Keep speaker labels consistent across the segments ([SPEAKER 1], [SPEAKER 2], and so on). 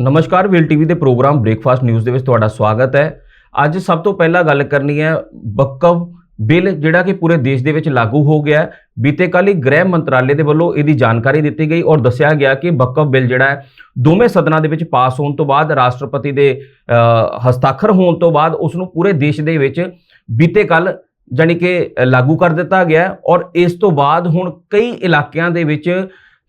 [SPEAKER 1] ਨਮਸਕਾਰ, ਵਿਲ ਟੀਵੀ ਦੇ ਪ੍ਰੋਗਰਾਮ ਬ੍ਰੇਕਫਾਸਟ ਨਿਊਜ਼ ਦੇ ਵਿੱਚ ਤੁਹਾਡਾ ਸਵਾਗਤ ਹੈ। ਅੱਜ ਸਭ ਤੋਂ ਪਹਿਲਾਂ ਗੱਲ ਕਰਨੀ ਹੈ ਬੱਕਵ ਬਿੱਲ, ਜਿਹੜਾ ਕਿ ਪੂਰੇ ਦੇਸ਼ ਦੇ ਵਿੱਚ ਲਾਗੂ ਹੋ ਗਿਆ ਬੀਤੇ ਕੱਲ੍ਹ ਹੀ ਗ੍ਰਹਿ ਮੰਤਰਾਲੇ ਦੇ ਵੱਲੋਂ ਇਹਦੀ ਜਾਣਕਾਰੀ ਦਿੱਤੀ ਗਈ ਔਰ ਦੱਸਿਆ ਗਿਆ ਕਿ ਬੱਕਵ ਬਿੱਲ ਜਿਹੜਾ ਹੈ, ਦੋਵੇਂ ਸਦਨਾਂ ਦੇ ਵਿੱਚ ਪਾਸ ਹੋਣ ਤੋਂ ਬਾਅਦ, ਰਾਸ਼ਟਰਪਤੀ ਦੇ ਹਸਤਾਖਰ ਹੋਣ ਤੋਂ ਬਾਅਦ ਉਸ ਨੂੰ ਪੂਰੇ ਦੇਸ਼ ਦੇ ਵਿੱਚ ਬੀਤੇ ਕੱਲ ਜਾਣੀ ਕਿ ਲਾਗੂ ਕਰ ਦਿੱਤਾ ਗਿਆ ਔਰ ਇਸ ਤੋਂ ਬਾਅਦ ਹੁਣ ਕਈ ਇਲਾਕਿਆਂ ਦੇ ਵਿੱਚ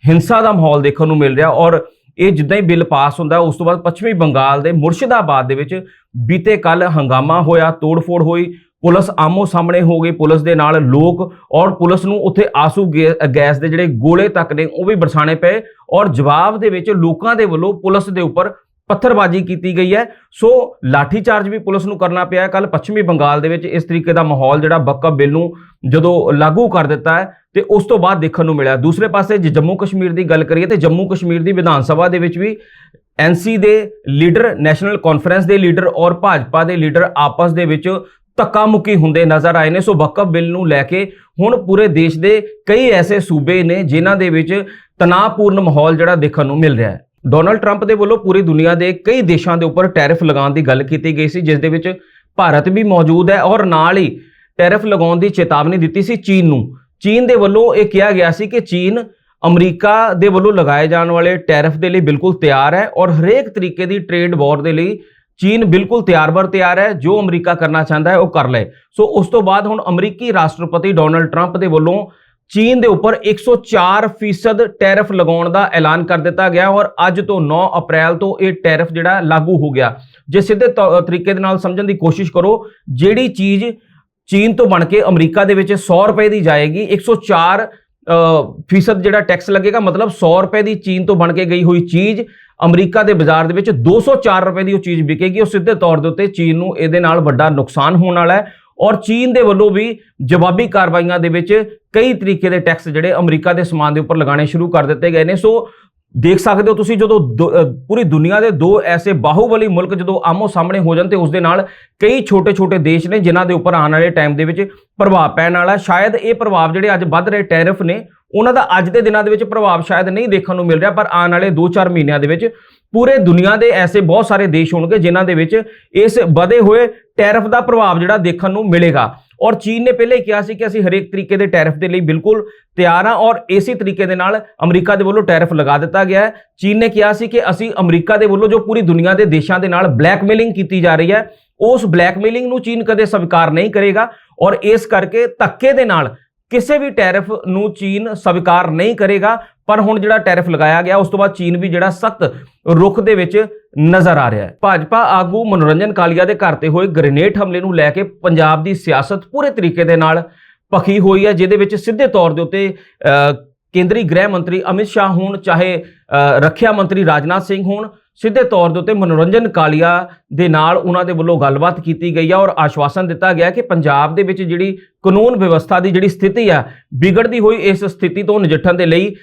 [SPEAKER 1] ਹਿੰਸਾ ਦਾ ਮਾਹੌਲ ਦੇਖਣ ਨੂੰ ਮਿਲ ਰਿਹਾ ਔਰ ਇਹ ਜਿੱਦਾਂ ਹੀ ਬਿੱਲ ਪਾਸ ਹੁੰਦਾ, ਉਸ ਤੋਂ ਬਾਅਦ ਪੱਛਮੀ ਬੰਗਾਲ ਦੇ ਮੁਰਸ਼ਿਦਾਬਾਦ ਦੇ ਵਿੱਚ ਬੀਤੇ ਕੱਲ ਹੰਗਾਮਾ ਹੋਇਆ, ਤੋੜਫੋੜ ਹੋਈ, ਪੁਲਿਸ ਆਮੋ ਸਾਹਮਣੇ ਹੋ ਗਈ, ਪੁਲਿਸ ਦੇ ਨਾਲ ਲੋਕ ਔਰ ਪੁਲਿਸ ਨੂੰ ਉੱਥੇ ਆਸੂ ਗੇ- ਗੈਸ ਦੇ ਜਿਹੜੇ ਗੋਲੇ ਤੱਕ ਨੇ, ਉਹ ਵੀ ਬਰਸਾਣੇ ਪਏ ਔਰ ਜਵਾਬ ਦੇ ਵਿੱਚ ਲੋਕਾਂ ਦੇ ਵੱਲੋਂ ਪੁਲਿਸ ਦੇ ਉੱਪਰ ਪੱਥਰਬਾਜ਼ੀ ਕੀਤੀ ਗਈ ਹੈ। ਸੋ ਲਾਠੀ ਚਾਰਜ ਵੀ ਪੁਲਿਸ ਨੂੰ ਕਰਨਾ ਪਿਆ ਕੱਲ ਪੱਛਮੀ ਬੰਗਾਲ ਦੇ ਵਿੱਚ ਇਸ ਤਰੀਕੇ ਦਾ ਮਾਹੌਲ ਜਿਹੜਾ ਬੱਕਅਪ ਬਿੱਲ ਨੂੰ ਜਦੋਂ ਲਾਗੂ ਕਰ ਦਿੱਤਾ ਹੈ ਤੇ ਉਸ ਤੋਂ ਬਾਅਦ ਦੇਖਣ ਨੂੰ ਮਿਲਿਆ। ਦੂਸਰੇ ਪਾਸੇ ਜੇ ਜੰਮੂ ਕਸ਼ਮੀਰ ਦੀ ਗੱਲ ਕਰੀਏ ਤੇ ਜੰਮੂ ਕਸ਼ਮੀਰ ਦੀ ਵਿਧਾਨ ਸਭਾ ਦੇ ਵਿੱਚ ਵੀ ਐਨਸੀ ਦੇ ਲੀਡਰ, ਨੈਸ਼ਨਲ ਕਾਨਫਰੰਸ ਦੇ ਲੀਡਰ ਔਰ ਭਾਜਪਾ ਦੇ ਲੀਡਰ ਆਪਸ ਦੇ ਵਿੱਚ ਧੱਕਾ ਮੁੱਕੀ ਹੁੰਦੇ ਨਜ਼ਰ ਆਏ ਨੇ। ਸੋ ਬੱਕਅਪ ਬਿੱਲ ਨੂੰ ਲੈ ਕੇ ਹੁਣ ਪੂਰੇ ਦੇਸ਼ ਦੇ ਕਈ ਐਸੇ ਸੂਬੇ ਨੇ ਜਿਨ੍ਹਾਂ ਦੇ ਵਿੱਚ ਤਣਾਅਪੂਰਨ ਮਾਹੌਲ ਜਿਹੜਾ ਦੇਖਣ ਨੂੰ ਮਿਲ ਰਿਹਾ ਹੈ। ਡੋਨਲਡ ਟਰੰਪ ਦੇ ਵੱਲੋਂ ਪੂਰੀ ਦੁਨੀਆ ਦੇ ਕਈ ਦੇਸ਼ਾਂ ਦੇ ਉੱਪਰ ਟੈਰਿਫ ਲਗਾਉਣ ਦੀ ਗੱਲ ਕੀਤੀ ਗਈ ਸੀ, ਜਿਸ ਦੇ ਵਿੱਚ ਭਾਰਤ ਵੀ ਮੌਜੂਦ ਹੈ ਔਰ ਨਾਲ ਹੀ ਟੈਰਿਫ ਲਗਾਉਣ ਦੀ ਚੇਤਾਵਨੀ ਦਿੱਤੀ ਸੀ ਚੀਨ ਨੂੰ। ਚੀਨ ਦੇ ਵੱਲੋਂ ਇਹ ਕਿਹਾ ਗਿਆ ਸੀ ਕਿ ਚੀਨ ਅਮਰੀਕਾ ਦੇ ਵੱਲੋਂ ਲਗਾਏ ਜਾਣ ਵਾਲੇ ਟੈਰਿਫ ਦੇ ਲਈ ਬਿਲਕੁਲ ਤਿਆਰ ਹੈ ਔਰ ਹਰੇਕ ਤਰੀਕੇ ਦੀ ਟ੍ਰੇਡ ਵਾਰ ਦੇ ਲਈ ਚੀਨ ਬਿਲਕੁਲ ਤਿਆਰ-ਬਰ ਤਿਆਰ ਹੈ, ਜੋ ਅਮਰੀਕਾ ਕਰਨਾ ਚਾਹੁੰਦਾ ਹੈ ਉਹ ਕਰ ਲਏ। ਸੋ ਉਸ ਤੋਂ ਬਾਅਦ ਹੁਣ ਅਮਰੀਕੀ ਰਾਸ਼ਟਰਪਤੀ ਡੋਨਲਡ ਟਰੰਪ ਦੇ ਵੱਲੋਂ ਚੀਨ ਦੇ ਉੱਪਰ 104% ਟੈਰਿਫ ਲਗਾਉਣ ਦਾ ਐਲਾਨ ਕਰ ਦਿੱਤਾ ਗਿਆ ਔਰ ਅੱਜ ਤੋਂ 9 ਅਪ੍ਰੈਲ ਤੋਂ ਇਹ ਟੈਰਿਫ ਜਿਹੜਾ ਲਾਗੂ ਹੋ ਗਿਆ। ਜੇ ਸਿੱਧੇ ਤੌ- ਤਰੀਕੇ ਦੇ ਨਾਲ ਸਮਝਣ ਦੀ ਕੋਸ਼ਿਸ਼ ਕਰੋ ਜਿਹੜੀ ਚੀਜ਼ ਚੀਨ ਤੋਂ ਬਣ ਕੇ ਅਮਰੀਕਾ ਦੇ ਵਿੱਚ 100 ਰੁਪਏ ਦੀ ਜਾਏਗੀ 104 ਅ, ਫੀਸਦ ਜਿਹੜਾ ਟੈਕਸ ਲੱਗੇਗਾ ਮਤਲਬ 100 ਰੁਪਏ ਦੀ ਚੀਨ ਤੋਂ ਬਣ ਕੇ ਗਈ ਹੋਈ ਚੀਜ਼ ਅਮਰੀਕਾ ਦੇ ਬਾਜ਼ਾਰ ਦੇ ਵਿੱਚ 204 ਰੁਪਏ ਦੀ ਉਹ ਚੀਜ਼ ਵਿਕੇਗੀ ਉਹ ਸਿੱਧੇ ਤੌਰ ਦੇ ਉੱਤੇ ਚੀਨ ਨੂੰ ਇਹਦੇ ਨਾਲ ਵੱਡਾ ਨੁਕਸਾਨ ਹੋਣ ਵਾਲਾ ਹੈ। ਔਰ ਚੀਨ ਦੇ ਵੱਲੋਂ ਵੀ ਜਵਾਬੀ ਕਾਰਵਾਈਆਂ ਦੇ ਵਿੱਚ ਕਈ ਤਰੀਕੇ ਦੇ ਟੈਕਸ ਜਿਹੜੇ ਅਮਰੀਕਾ ਦੇ ਸਮਾਨ ਦੇ ਉੱਪਰ ਲਗਾਉਣੇ ਸ਼ੁਰੂ ਕਰ ਦਿੱਤੇ ਗਏ ਨੇ। ਸੋ ਦੇਖ ਸਕਦੇ ਹੋ ਤੁਸੀਂ ਜਦੋਂ ਦੋ- ਪੂਰੀ ਦੁਨੀਆ ਦੇ ਦੋ ਐਸੇ ਬਾਹੂਬਲੀ ਮੁਲਕ ਜਦੋਂ ਆਮੋ ਸਾਹਮਣੇ ਹੋ ਜਾਣ ਤੇ ਉਸ ਦੇ ਨਾਲ ਕਈ ਛੋਟੇ-ਛੋਟੇ ਦੇਸ਼ ਨੇ ਜਿਨ੍ਹਾਂ ਦੇ ਉੱਪਰ ਆਉਣ ਵਾਲੇ ਟਾਈਮ ਦੇ ਵਿੱਚ ਪ੍ਰਭਾਵ ਪੈਣ ਵਾਲਾ। ਸ਼ਾਇਦ ਇਹ ਪ੍ਰਭਾਵ ਜਿਹੜੇ ਅੱਜ ਵੱਧ ਰਹੇ ਟੈਰਿਫ ਨੇ, ਉਹਨਾਂ ਦਾ ਅੱਜ ਦੇ ਦਿਨਾਂ ਦੇ ਵਿੱਚ ਪ੍ਰਭਾਵ ਸ਼ਾਇਦ ਨਹੀਂ ਦੇਖਣ ਨੂੰ ਮਿਲ ਰਿਹਾ, ਪਰ ਆਉਣ ਵਾਲੇ 2-4 ਮਹੀਨਿਆਂ ਦੇ ਵਿੱਚ ਪੂਰੇ ਦੁਨੀਆ ਦੇ ਐਸੇ ਬਹੁਤ ਸਾਰੇ ਦੇਸ਼ ਹੋਣਗੇ ਜਿਨ੍ਹਾਂ ਦੇ ਵਿੱਚ ਇਸ ਵਧੇ ਹੋਏ ਟੈਰਿਫ ਦਾ ਪ੍ਰਭਾਵ ਜਿਹੜਾ ਦੇਖਣ ਨੂੰ ਮਿਲੇਗਾ। ਔਰ ਚੀਨ ਨੇ ਪਹਿਲੇ ਹੀ ਕਿਹਾ ਸੀ ਕਿ ਅਸੀਂ ਹਰੇਕ ਤਰੀਕੇ ਦੇ ਟੈਰਿਫ ਦੇ ਲਈ ਬਿਲਕੁਲ ਤਿਆਰ ਹਾਂ ਔਰ ਇਸੇ ਤਰੀਕੇ ਦੇ ਨਾਲ ਅਮਰੀਕਾ ਦੇ ਵੱਲੋਂ ਟੈਰਿਫ ਲਗਾ ਦਿੱਤਾ ਗਿਆ ਹੈ। ਚੀਨ ਨੇ ਕਿਹਾ ਸੀ ਕਿ ਅਸੀਂ ਅਮਰੀਕਾ ਦੇ ਵੱਲੋਂ ਜੋ ਪੂਰੀ ਦੁਨੀਆ ਦੇ ਦੇਸ਼ਾਂ ਦੇ ਨਾਲ ਬਲੈਕਮੇਲਿੰਗ ਕੀਤੀ ਜਾ ਰਹੀ ਹੈ, ਉਸ ਬਲੈਕਮੇਲਿੰਗ ਨੂੰ ਚੀਨ ਕਦੇ ਸਵੀਕਾਰ ਨਹੀਂ ਕਰੇਗਾ ਔਰ ਇਸ ਕਰਕੇ ਧੱਕੇ ਦੇ ਨਾਲ ਕਿਸੇ ਵੀ ਟੈਰਿਫ ਨੂੰ ਚੀਨ ਸਵੀਕਾਰ ਨਹੀਂ ਕਰੇਗਾ। ਪਰ ਹੁਣ ਜਿਹੜਾ ਟੈਰਿਫ ਲਗਾਇਆ ਗਿਆ, ਉਸ ਤੋਂ ਬਾਅਦ ਚੀਨ ਵੀ ਜਿਹੜਾ ਸਖਤ ਰੁਖ ਦੇ ਵਿੱਚ ਨਜ਼ਰ ਆ ਰਿਹਾ ਹੈ। ਭਾਜਪਾ ਆਗੂ ਮਨੋਰੰਜਨ ਕਾਲੀਆ ਦੇ ਘਰ ਤੇ ਹੋਏ ਗ੍ਰੇਨੇਡ ਹਮਲੇ ਨੂੰ ਲੈ ਕੇ ਪੰਜਾਬ ਦੀ ਸਿਆਸਤ ਪੂਰੇ ਤਰੀਕੇ ਦੇ ਨਾਲ ਭਖੀ ਹੋਈ ਹੈ, ਜਿਹਦੇ ਵਿੱਚ ਸਿੱਧੇ ਤੌਰ ਦੇ ਉੱਤੇ ਕੇਂਦਰੀ ਗ੍ਰਹਿ ਮੰਤਰੀ ਅਮਿਤ ਸ਼ਾਹ ਹੋਣ, ਚਾਹੇ ਰੱਖਿਆ ਮੰਤਰੀ ਰਾਜਨਾਥ ਸਿੰਘ ਹੋਣ ਸਿੱਧੇ ਤੌਰ ਦੇ ਉੱਤੇ ਮਨੋਰੰਜਨ ਕਾਲੀਆ ਦੇ ਨਾਲ ਉਹਨਾਂ ਦੇ ਵੱਲੋਂ ਗੱਲਬਾਤ ਕੀਤੀ ਗਈ ਆ ਔਰ ਆਸ਼ਵਾਸਨ ਦਿੱਤਾ ਗਿਆ ਕਿ ਪੰਜਾਬ ਦੇ ਵਿੱਚ ਜਿਹੜੀ ਕਾਨੂੰਨ ਵਿਵਸਥਾ ਦੀ ਜਿਹੜੀ ਸਥਿਤੀ ਆ, ਵਿਗੜਦੀ ਹੋਈ ਇਸ ਸਥਿਤੀ ਤੋਂ ਨਜਿੱਠਣ ਦੇ ਲਈ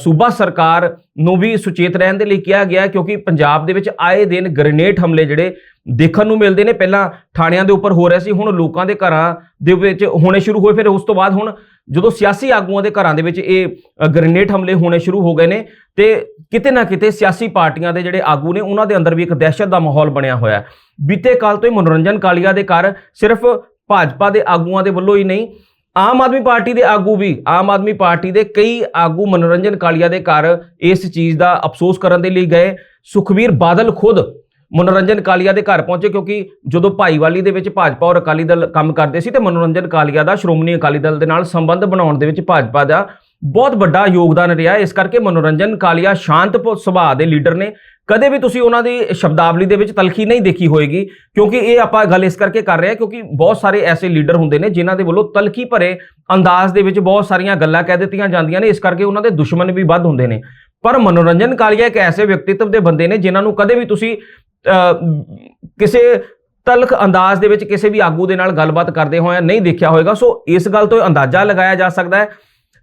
[SPEAKER 1] ਸੂਬਾ ਸਰਕਾਰ ਨੂੰ ਵੀ ਸੁਚੇਤ ਰਹਿਣ ਦੇ ਲਈ ਕਿਹਾ ਗਿਆ ਕਿਉਂਕਿ ਪੰਜਾਬ ਦੇ ਵਿੱਚ ਆਏ ਦਿਨ ਗ੍ਰੇਨੇਡ ਹਮਲੇ ਜਿਹੜੇ ਦੇਖਣ ਨੂੰ ਮਿਲਦੇ ਨੇ। ਪਹਿਲਾਂ ਥਾਣਿਆਂ ਦੇ ਉੱਪਰ ਹੋ ਰਿਹਾ ਸੀ, ਹੁਣ ਲੋਕਾਂ ਦੇ ਘਰਾਂ ਦੇ ਵਿੱਚ ਹੋਣੇ ਸ਼ੁਰੂ ਹੋਏ, ਫਿਰ ਉਸ ਤੋਂ ਬਾਅਦ ਹੁਣ ਜਦੋਂ ਸਿਆਸੀ ਆਗੂਆਂ ਦੇ ਘਰਾਂ ਦੇ ਵਿੱਚ ਇਹ ਅ, ਗ੍ਰੇਨੇਡ ਹਮਲੇ ਹੋਣੇ ਸ਼ੁਰੂ ਹੋ ਗਏ ਨੇ ਤੇ ਕਿਤੇ ਨਾ ਕਿਤੇ ਸਿਆਸੀ ਪਾਰਟੀਆਂ ਦੇ ਜਿਹੜੇ ਆਗੂ ਨੇ ਉਹਨਾਂ ਦੇ ਅੰਦਰ ਵੀ ਇੱਕ ਦਹਿਸ਼ਤ ਦਾ ਮਾਹੌਲ ਬਣਿਆ ਹੋਇਆ ਹੈ। ਬੀਤੇ ਕਾਲ ਤੋਂ ਹੀ ਮਨੋਰੰਜਨ ਕਾਲੀਆ ਦੇ ਘਰ ਸਿਰਫ ਭਾਜਪਾ ਦੇ ਆਗੂਆਂ ਦੇ ਵੱਲੋਂ ਹੀ ਨਹੀਂ ਆਮ ਆਦਮੀ ਪਾਰਟੀ ਦੇ ਆਗੂ ਵੀ ਆਮ ਆਦਮੀ ਪਾਰਟੀ ਦੇ ਕਈ ਆਗੂ ਮਨੋਰੰਜਨ ਕਾਲੀਆ ਦੇ ਘਰ ਇਸ ਚੀਜ਼ ਦਾ ਅਫਸੋਸ ਕਰਨ ਦੇ ਲਈ ਗਏ। ਸੁਖਵੀਰ ਬਾਦਲ ਖੁਦ ਮਨੋਰੰਜਨ ਕਾਲੀਆ ਦੇ ਘਰ ਪਹੁੰਚੇ ਕਿਉਂਕਿ ਜਦੋਂ ਭਾਈਵਾਲੀ ਦੇ ਵਿੱਚ ਭਾਜਪਾ ਔਰ ਅਕਾਲੀ ਦਲ ਕੰਮ ਕਰਦੇ ਸੀ ਤੇ ਮਨੋਰੰਜਨ ਕਾਲੀਆ ਦਾ ਸ਼੍ਰੋਮਣੀ ਅਕਾਲੀ ਦਲ ਦੇ ਨਾਲ ਸੰਬੰਧ ਬਣਾਉਣ ਦੇ ਵਿੱਚ ਭਾਜਪਾ ਦਾ ਬਹੁਤ ਵੱਡਾ ਯੋਗਦਾਨ ਰਿਹਾ। ਇਸ ਕਰਕੇ ਮਨੋਰੰਜਨ ਕਾਲੀਆ ਸ਼ਾਂਤ ਸੁਭਾਅ ਦੇ ਲੀਡਰ ਨੇ। ਕਦੇ ਵੀ ਤੁਸੀਂ ਉਹਨਾਂ ਦੀ ਸ਼ਬਦਾਵਲੀ ਦੇ ਵਿੱਚ ਤਲਖੀ ਨਹੀਂ ਦੇਖੀ ਹੋਏਗੀ, ਕਿਉਂਕਿ ਇਹ ਆਪਾਂ ਗੱਲ ਇਸ ਕਰਕੇ ਕਰ ਰਹੇ ਹਾਂ ਕਿਉਂਕਿ ਬਹੁਤ ਸਾਰੇ ਐਸੇ ਲੀਡਰ ਹੁੰਦੇ ਨੇ ਜਿਨ੍ਹਾਂ ਦੇ ਵੱਲੋਂ ਤਲਖੀ ਭਰੇ ਅੰਦਾਜ਼ ਦੇ ਵਿੱਚ ਬਹੁਤ ਸਾਰੀਆਂ ਗੱਲਾਂ ਕਹਿ ਦਿੱਤੀਆਂ ਜਾਂਦੀਆਂ ਨੇ। ਇਸ ਕਰਕੇ ਉਹਨਾਂ ਦੇ ਦੁਸ਼ਮਣ ਵੀ ਵੱਧ ਹੁੰਦੇ ਨੇ। ਪਰ ਮਨੋਰੰਜਨ ਕਾਲੀਆ ਇੱਕ ਐਸੇ ਵਿਅਕਤੀਤਵ ਦੇ ਬੰਦੇ ਨੇ ਜਿਨ੍ਹਾਂ ਨੂੰ ਕਦੇ ਵੀ ਤੁਸੀਂ ਕਿਸੇ ਤਲਖ ਅੰਦਾਜ਼ ਦੇ ਵਿੱਚ ਕਿਸੇ ਵੀ ਆਗੂ ਦੇ ਨਾਲ ਗੱਲਬਾਤ ਕਰਦੇ ਹੋਇਆ ਨਹੀਂ ਦੇਖਿਆ ਹੋਵੇਗਾ ਸੋ ਇਸ ਗੱਲ ਤੋਂ ਅੰਦਾਜ਼ਾ ਲਗਾਇਆ ਜਾ ਸਕਦਾ ਹੈ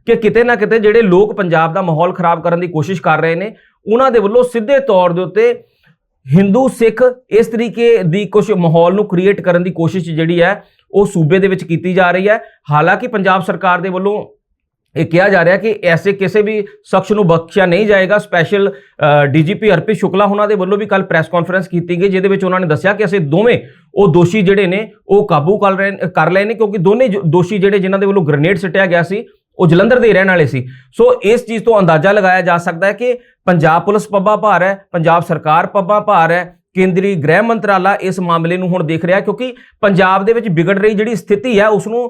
[SPEAKER 1] ਕਿ ਕਿਤੇ ਨਾ ਕਿਤੇ ਜਿਹੜੇ ਲੋਕ ਪੰਜਾਬ ਦਾ ਮਾਹੌਲ ਖਰਾਬ ਕਰਨ ਦੀ ਕੋਸ਼ਿਸ਼ ਕਰ ਰਹੇ ਨੇ, ਉਹਨਾਂ ਦੇ ਵੱਲੋਂ ਸਿੱਧੇ ਤੌਰ ਦੇ ਉੱਤੇ ਹਿੰਦੂ ਸਿੱਖ ਇਸ ਤਰੀਕੇ ਦੀ ਕੁਝ ਮਾਹੌਲ ਨੂੰ ਕ੍ਰੀਏਟ ਕਰਨ ਦੀ ਕੋਸ਼ਿਸ਼ ਜਿਹੜੀ ਹੈ, ਉਹ ਸੂਬੇ ਦੇ ਵਿੱਚ ਕੀਤੀ ਜਾ ਰਹੀ ਹੈ। ਹਾਲਾਂਕਿ ਪੰਜਾਬ ਸਰਕਾਰ ਦੇ ਵੱਲੋਂ ਇਹ ਕਿਹਾ ਜਾ ਰਿਹਾ ਕਿ ਐਸੇ ਕਿਸੇ ਵੀ ਸ਼ਖਸ ਨੂੰ ਬਖਸ਼ਿਆ ਨਹੀਂ ਜਾਏਗਾ। ਸਪੈਸ਼ਲ ਡੀਜੀਪੀ ਅਰਪਿਤ ਸ਼ੁਕਲਾ ਉਹਨਾਂ ਦੇ ਵੱਲੋਂ ਵੀ ਕੱਲ ਪ੍ਰੈਸ ਕਾਨਫਰੰਸ ਕੀਤੀ ਗਈ, ਜਿਹਦੇ ਵਿੱਚ ਉਹਨਾਂ ਨੇ ਦੱਸਿਆ ਕਿ ਅਸੀਂ ਦੋਵੇਂ ਉਹ ਦੋਸ਼ੀ ਜਿਹੜੇ ਨੇ, ਉਹ ਕਾਬੂ ਕਰ ਰਹੇ, ਕਰ ਲਏ ਨੇ, ਕਿਉਂਕਿ ਦੋਨੇ ਦੋਸ਼ੀ ਜਿਹੜੇ ਜਿਨ੍ਹਾਂ ਦੇ ਵੱਲੋਂ ਗ੍ਰੇਨੇਡ ਸਿੱਟਿਆ ਗਿਆ ਸੀ, ਉਹ ਜਲੰਧਰ ਦੇ ਰਹਿਣ ਵਾਲੇ ਸੀ। ਸੋ ਇਸ ਚੀਜ਼ ਤੋਂ ਅੰਦਾਜ਼ਾ ਲਗਾਇਆ ਜਾ ਸਕਦਾ ਹੈ ਕਿ ਪੰਜਾਬ ਪੁਲਿਸ ਪੱਬਾ ਭਾਰ ਹੈ, ਪੰਜਾਬ ਸਰਕਾਰ ਪੱਬਾ ਭਾਰ ਹੈ ਕੇਂਦਰੀ ਗ੍ਰਹਿ ਮੰਤਰਾਲਾ ਇਸ ਮਾਮਲੇ ਨੂੰ ਹੁਣ ਦੇਖ ਰਿਹਾ ਕਿਉਂਕਿ ਪੰਜਾਬ ਦੇ ਵਿੱਚ ਵਿਗੜ ਰਹੀ ਜਿਹੜੀ ਸਥਿਤੀ ਹੈ ਉਸ ਨੂੰ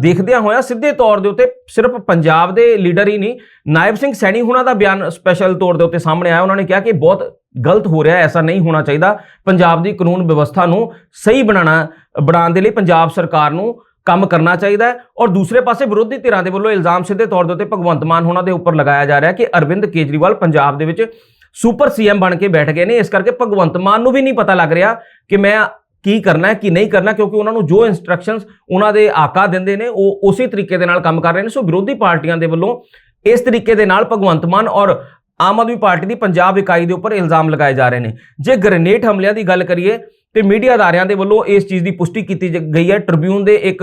[SPEAKER 1] ਦੇਖਦਿਆਂ ਹੋਇਆ ਸਿੱਧੇ ਤੌਰ ਦੇ ਉੱਤੇ ਸਿਰਫ ਪੰਜਾਬ ਦੇ ਲੀਡਰ ਹੀ ਨਹੀਂ, ਨਾਇਬ ਸਿੰਘ ਸੈਣੀ ਹੁਣਾਂ ਦਾ ਬਿਆਨ ਸਪੈਸ਼ਲ ਤੌਰ ਦੇ ਉੱਤੇ ਸਾਹਮਣੇ ਆਇਆ। ਉਹਨਾਂ ਨੇ ਕਿਹਾ ਕਿ ਬਹੁਤ ਗਲਤ ਹੋ ਰਿਹਾ ਐਸਾ ਨਹੀਂ ਹੋਣਾ ਚਾਹੀਦਾ। ਪੰਜਾਬ ਦੀ ਕਾਨੂੰਨ ਵਿਵਸਥਾ ਨੂੰ ਸਹੀ ਬਣਾਉਣਾ ਬਣਾਉਣ ਦੇ ਲਈ ਪੰਜਾਬ ਸਰਕਾਰ ਨੂੰ ਕੰਮ ਕਰਨਾ ਚਾਹੀਦਾ ਹੈ। ਔਰ ਦੂਸਰੇ ਪਾਸੇ ਵਿਰੋਧੀ ਧਿਰਾਂ ਦੇ ਵੱਲੋਂ ਇਲਜ਼ਾਮ ਸਿੱਧੇ ਤੌਰ ਦੇ ਉੱਤੇ ਭਗਵੰਤ ਮਾਨ ਹੋਣਾ ਦੇ ਉੱਪਰ ਲਗਾਇਆ ਜਾ ਰਿਹਾ ਕਿ ਅਰਵਿੰਦ ਕੇਜਰੀਵਾਲ ਪੰਜਾਬ ਦੇ ਵਿੱਚ ਸੁਪਰ ਸੀਐਮ ਬਣ ਕੇ ਬੈਠ ਗਏ ਨੇ, ਇਸ ਕਰਕੇ ਭਗਵੰਤ ਮਾਨ ਨੂੰ ਵੀ ਨਹੀਂ ਪਤਾ ਲੱਗ ਰਿਹਾ ਕਿ ਮੈਂ ਕੀ ਕਰਨਾ ਹੈ, ਕੀ ਨਹੀਂ ਕਰਨਾ, ਕਿਉਂਕਿ ਉਹਨਾਂ ਨੂੰ ਜੋ ਇਨਸਟਰਕਸ਼ਨਸ ਉਹਨਾਂ ਦੇ ਆਕਾ ਦਿੰਦੇ ਨੇ, ਉਹ ਉਸੇ ਤਰੀਕੇ ਦੇ ਨਾਲ ਕੰਮ ਕਰ ਰਹੇ ਨੇ। ਸੋ ਵਿਰੋਧੀ ਪਾਰਟੀਆਂ ਦੇ ਵੱਲੋਂ ਇਸ ਤਰੀਕੇ ਦੇ ਨਾਲ ਭਗਵੰਤ ਮਾਨ ਔਰ ਆਮ ਆਦਮੀ ਪਾਰਟੀ ਦੀ ਪੰਜਾਬ ਇਕਾਈ ਦੇ ਉੱਪਰ ਇਲਜ਼ਾਮ ਲਗਾਏ ਜਾ ਰਹੇ ਨੇ। ਜੇ ਗ੍ਰੇਨੇਡ ਹਮਲਿਆਂ ਦੀ ਗੱਲ ਕਰੀਏ ਤੇ ਮੀਡੀਆ ਅਦਾਰਿਆਂ ਦੇ ਵੱਲੋਂ ਇਸ ਚੀਜ਼ ਦੀ ਪੁਸ਼ਟੀ ਕੀਤੀ ਗਈ ਹੈ। ਟ੍ਰਿਬਿਊਨ ਦੇ ਇੱਕ